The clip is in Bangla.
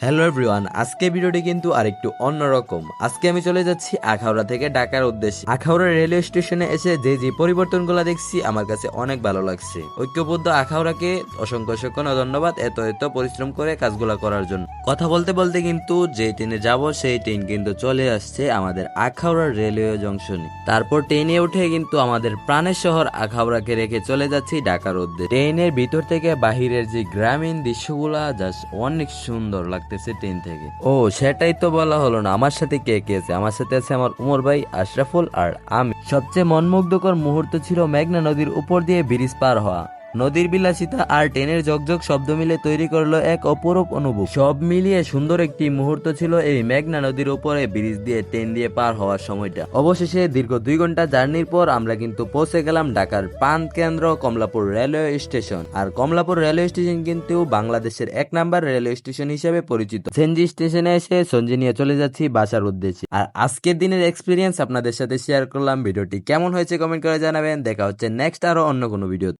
হ্যালো এভরিওয়ান আজকে ভিডিওটি কিন্তু আরেকটু অন্যরকম। আজকে আমি চলে যাচ্ছি আখাউড়া থেকে ঢাকার উদ্দেশ্যে। আখাউড়া রেলওয়ে স্টেশনে এসে যে যে পরিবর্তনগুলো দেখছি, আমার কাছে অনেক ভালো লাগছে। ঐক্যবদ্ধ আখাউড়াকে অসংখ্য অসংখ্য ধন্যবাদ এত এত পরিশ্রম করে কাজগুলো করার জন্য। কথা বলতে বলতে কিন্তু যে ট্রেনে যাব, সেই ট্রেন কিন্তু চলে আসছে আমাদের আখাউড়া রেলওয়ে জংশনে। তারপর ট্রেনে উঠে কিন্তু আমাদের প্রাণের শহর আখাউড়াকে রেখে চলে যাচ্ছি ঢাকার উদ্দেশ্যে। ট্রেনের ভিতর থেকে বাহিরের যে গ্রামীণ দৃশ্যগুলা জাস্ট অনেক সুন্দর লাগতেছে ট্রেন থেকে। ও, সেটাই তো বলা হলো না। আমার সাথে কে কে আছে? আমার সাথে আছে আমার উমর ভাই, আশরাফুল আর আমি। সবচেয়ে মনমুগ্ধকর মুহূর্ত ছিল মেঘনা নদীর উপর দিয়ে ব্রিজ পার হওয়া। নদীর বিলাসিতা আর ট্রেনের জগজগ শব্দ মিলে তৈরি করল এক অপরূপ অনুভব সব মিলিয়ে সুন্দর একটি মুহূর্ত ছিল এই মেঘনা নদীর উপরে ব্রিজ দিয়ে ট্রেন দিয়ে পার হওয়ার সময়টা। অবশেষে দীর্ঘ দুই ঘণ্টা জার্নির পর আমরা কিন্তু পৌঁছে গেলাম ঢাকার পান কেন্দ্র কমলাপুর রেলওয়ে স্টেশন। আর কমলাপুর রেলওয়ে স্টেশন কিন্তু বাংলাদেশের এক নাম্বার রেলওয়ে স্টেশন হিসেবে পরিচিত। সেনজি স্টেশনে এসে সঞ্জি নিয়ে চলে যাচ্ছি বাসার উদ্দেশ্যে। আর আজকের দিনের এক্সপিরিয়েন্স আপনাদের সাথে শেয়ার করলাম। ভিডিওটি কেমন হয়েছে কমেন্ট করে জানাবেন। দেখা হচ্ছে নেক্সট আরও অন্য কোনো ভিডিও